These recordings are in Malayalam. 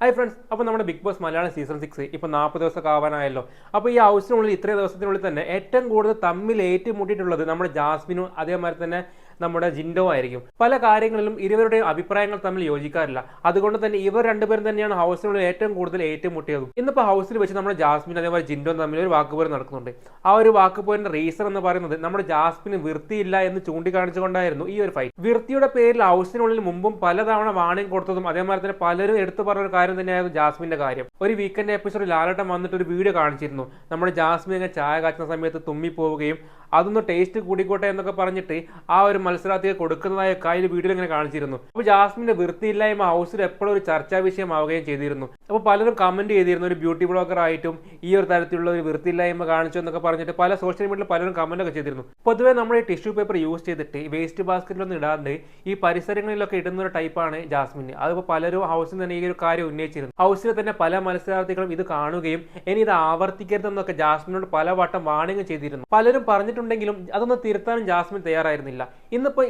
ഹായ് ഫ്രണ്ട്സ് അപ്പോൾ നമ്മുടെ big boss Malayalam season six ഇപ്പോൾ നാൽപ്പത് ദിവസം ആവാനായല്ലോ അപ്പോൾ ഈ ഹൗസിനുള്ളിൽ ഇത്രയും ദിവസത്തിനുള്ളിൽ തന്നെ ഏറ്റവും കൂടുതൽ തമ്മിൽ ഏറ്റുമുട്ടിയിട്ടുള്ളത് നമ്മുടെ ജാസ്മിനും അതേമാതിരി തന്നെ നമ്മുടെ ജിൻഡോ ആയിരിക്കും. പല കാര്യങ്ങളിലും ഇരുവരുടെയും അഭിപ്രായങ്ങൾ തമ്മിൽ യോജിക്കാറില്ല. അതുകൊണ്ട് തന്നെ ഇവർ രണ്ടുപേരും തന്നെയാണ് ഹൗസിനുള്ളിൽ ഏറ്റവും കൂടുതൽ ഏറ്റുമുട്ടിയതും. ഇന്നിപ്പോൾ ഹൗസിൽ വെച്ച് നമ്മുടെ ജാസ്മിൻ അതേപോലെ ജിൻഡോ തമ്മിൽ ഒരു വാക്കുപോര് നടക്കുന്നുണ്ട്. ആ ഒരു വാക്കുപോലിന്റെ റീസൺ എന്ന് പറയുന്നത് നമ്മുടെ ജാസ്മിന് വൃത്തിയില്ല എന്ന് ചൂണ്ടിക്കാണിച്ചുകൊണ്ടായിരുന്നു ഈ ഒരു ഫൈറ്റ് വൃത്തിയുടെ പേരിൽ ഹൗസിനുള്ളിൽ മുമ്പും പലതവണ വാണിംഗ് കൊടുത്തതും അതേമാതിരി തന്നെ പലരും എടുത്തു പറഞ്ഞ ഒരു കാര്യം തന്നെയായിരുന്നു ജാസ്മിന്റെ കാര്യം. ഒരു വീക്കെൻഡ് എപ്പിസോഡിൽ ലാലട്ടം വന്നിട്ട് ഒരു വീഡിയോ കാണിച്ചിരുന്നു. നമ്മുടെ ജാസ്മിൻ ചായ കാച്ചുന്ന സമയത്ത് തുമ്മി പോവുകയും അതൊന്ന് ടേസ്റ്റ് കൂടിക്കോട്ടെ എന്നൊക്കെ പറഞ്ഞിട്ട് ആ ഒരു മത്സരാർത്ഥിയെ കൊടുക്കുന്നതായ കാര്യം വീഡിയോയിൽ ഇങ്ങനെ കാണിച്ചിരുന്നു. അപ്പോൾ ജാസ്മിന്റെ വൃത്തിയില്ലായ്മ ഹൗസിൽ എപ്പോഴും ഒരു ചർച്ചാ വിഷയമാവുകയും ചെയ്തിരുന്നു. അപ്പോൾ പലരും കമന്റ് ചെയ്തിരുന്നു ഒരു ബ്യൂട്ടി ബ്ലോഗർ ആയിട്ടും ഈ ഒരു തരത്തിലുള്ള ഒരു വൃത്തിയില്ലായ്മ കാണിച്ചു എന്നൊക്കെ പറഞ്ഞിട്ട് പല സോഷ്യൽ മീഡിയയിൽ പലരും കമന്റ് ഒക്കെ ചെയ്തിരുന്നു. പൊതുവേ നമ്മൾ ഈ ടിഷ്യൂ പേപ്പർ യൂസ് ചെയ്തിട്ട് വേസ്റ്റ് ബാസ്ക്കറ്റിലൊന്നും ഇടാണ്ട് ഈ പരിസരങ്ങളിലൊക്കെ ഇടുന്ന ഒരു ടൈപ്പാണ് ജാസ്മിൻ അതിപ്പോൾ പലരും ഹൗസിൽ തന്നെ ഈ ഒരു കാര്യം ഉന്നയിച്ചിരുന്നു. ഹൗസിൽ തന്നെ പല മത്സരാർത്ഥികളും ഇത് കാണുകയും ഇനി ഇത് ആവർത്തിക്കരുതെന്നൊക്കെ ജാസ്മിനോട് പല വട്ടം വാണിംഗ് ചെയ്തിരുന്നു. പലരും പറഞ്ഞിട്ടുണ്ടെങ്കിലും അതൊന്നും തിരുത്താനും ജാസ്മിൻ തയ്യാറായിരുന്നില്ല. ഇന്നിപ്പോ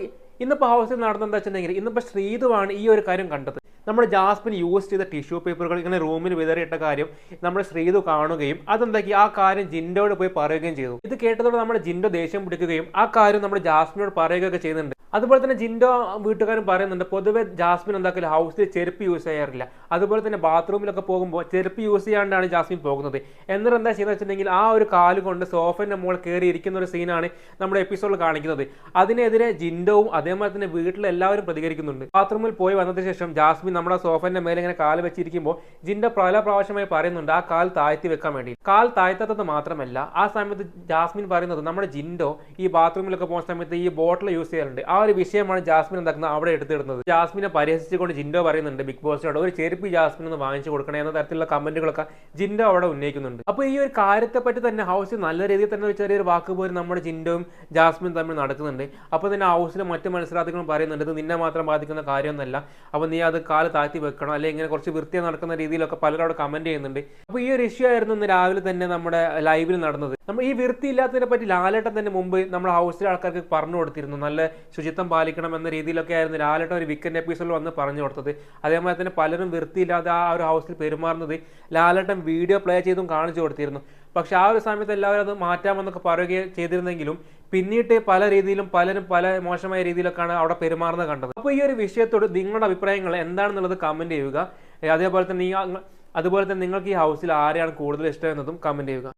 ഇന്നിപ്പോൾ ഹൗസിൽ നടന്നെന്താ വെച്ചിട്ടുണ്ടെങ്കിൽ ഇന്നിപ്പോൾ ശ്രീതുവാണ് ഈ ഒരു കാര്യം കണ്ടത്. നമ്മൾ ജാസ്മിൻ യൂസ് ചെയ്ത ടിഷ്യൂ പേപ്പറുകൾ ഇങ്ങനെ റൂമിൽ വിതറിയിട്ട കാര്യം നമ്മൾ ശ്രീതു കാണുകയും അതെന്താക്കി? ആ കാര്യം ജിൻഡോട് പോയി പറയുകയും ചെയ്തു. ഇത് കേട്ടതോടെ നമ്മുടെ ജിൻഡോ ദേഷ്യം പിടിക്കുകയും ആ കാര്യം നമ്മുടെ ജാസ്മിനോട് പറയുകയൊക്കെ ചെയ്യുന്നുണ്ട്. അതുപോലെ തന്നെ ജിൻഡോ വീട്ടുകാരും പറയുന്നുണ്ട് പൊതുവെ ജാസ്മിൻ എന്താക്കില്ല ഹൗസിൽ ചെരുപ്പ് യൂസ് ചെയ്യാറില്ല. അതുപോലെ തന്നെ ബാത്റൂമിലൊക്കെ പോകുമ്പോൾ ചെരുപ്പ് യൂസ് ചെയ്യാണ്ടാണ് ജാസ്മിൻ പോകുന്നത്. എന്നിട്ട് എന്താ ചെയ്യുന്നത് വെച്ചിട്ടുണ്ടെങ്കിൽ ആ ഒരു കാൽ കൊണ്ട് സോഫന്റെ മുകളിൽ കയറി ഇരിക്കുന്ന ഒരു സീനാണ് നമ്മുടെ എപ്പിസോഡിൽ കാണിക്കുന്നത്. അതിനെതിരെ ജിൻഡോവും അതേമാതിരി തന്നെ വീട്ടിൽ എല്ലാവരും പ്രതികരിക്കുന്നുണ്ട്. ബാത്റൂമിൽ പോയി വന്നതിന് ശേഷം ജാസ്മിൻ നമ്മുടെ സോഫന്റെ മേലെ ഇങ്ങനെ കാൽ വെച്ചിരിക്കുമ്പോൾ ജിൻഡോ പല പ്രാവശ്യമായി പറയുന്നുണ്ട് ആ കാൽ താഴ്ത്തി വെക്കാൻ വേണ്ടി. കാൽ താഴ്ത്താത്തത് മാത്രമല്ല ആ സമയത്ത് ജാസ്മിൻ പറയുന്നത് നമ്മുടെ ജിൻഡോ ഈ ബാത്റൂമിലൊക്കെ പോകുന്ന സമയത്ത് ഈ ബോട്ടിൽ യൂസ് ചെയ്യാറുണ്ട്. ഒരു വിഷയമാണ് ജാസ്മിൻ എന്താക്കുന്നത്? അവിടെ എടുത്തിടുന്നത്. ജാസ്മിനെ പരിഹസിച്ചുകൊണ്ട് ജിൻഡോ പറയുന്നുണ്ട് ബിഗ് ബോസിനോട് ഒരു ചെരുപ്പ് ജാസ്മിൻ ഒന്ന് വാങ്ങിച്ചു കൊടുക്കണേ എന്ന തരത്തിലുള്ള കമന്റുകളൊക്കെ ജിൻഡോ അവിടെ ഉന്നയിക്കുന്നുണ്ട്. അപ്പോൾ ഈ ഒരു കാര്യത്തെ പറ്റി തന്നെ ഹൗസിൽ നല്ല രീതിയിൽ തന്നെ ഒരു ചെറിയൊരു വാക്ക് പോലും നമ്മുടെ ജിൻഡോയും ജാസ്മിൻ തമ്മിൽ നടക്കുന്നുണ്ട്. അപ്പോൾ തന്നെ ഹൗസിലെ മറ്റു മത്സരാർത്ഥികളും പറയുന്നുണ്ട് ഇത് നിന്നെ മാത്രം ബാധിക്കുന്ന കാര്യമൊന്നുമല്ല അപ്പോൾ നീ അത് കാൽ താഴ്ത്തി വെക്കണം. അല്ലെങ്കിൽ ഇങ്ങനെ കുറച്ച് വൃത്തിയെ നടക്കുന്ന രീതിയിലൊക്കെ പലരും അവിടെ കമന്റ് ചെയ്യുന്നുണ്ട്. അപ്പോൾ ഈ ഒരു ഇഷ്യൂ ആയിരുന്നു ഇന്ന് രാവിലെ തന്നെ നമ്മുടെ ലൈവിൽ നടന്നത്. നമ്മൾ ഈ വൃത്തി ഇല്ലാത്തതിനെ പറ്റി ലാലേട്ടൻ തന്നെ മുമ്പ് നമ്മുടെ ഹൗസിലെ ആൾക്കാർക്ക് പറഞ്ഞു കൊടുത്തിരുന്നു. നല്ല ശുചിത്വം പാലിക്കണം എന്ന രീതിയിലൊക്കെ ആയിരുന്നു ലാലേട്ട ഒരു വിക്കന്റെ എപ്പിസോഡിൽ വന്ന് പറഞ്ഞു കൊടുത്തത്. അതേമാതിരി തന്നെ പലരും വൃത്തിയില്ലാതെ ആ ഒരു ഹൗസിൽ പെരുമാറുന്നത് ലാലേട്ടൻ വീഡിയോ പ്ലേ ചെയ്തും കാണിച്ചു കൊടുത്തിരുന്നു. പക്ഷേ ആ ഒരു സമയത്ത് എല്ലാവരും അത് മാറ്റാമെന്നൊക്കെ പറയുകയും ചെയ്തിരുന്നെങ്കിലും പിന്നീട് പല രീതിയിലും പലരും പല മോശമായ രീതിയിലൊക്കെയാണ് അവിടെ പെരുമാറുന്നത് കണ്ടത്. അപ്പോൾ ഈ ഒരു വിഷയത്തോട് നിങ്ങളുടെ അഭിപ്രായങ്ങൾ എന്താണെന്നുള്ളത് കമന്റ് ചെയ്യുക. അതേപോലെ തന്നെ ഈ അതുപോലെ തന്നെ നിങ്ങൾക്ക് ഈ ഹൗസിൽ ആരെയാണ് കൂടുതൽ ഇഷ്ടം എന്നതും കമന്റ് ചെയ്യുക.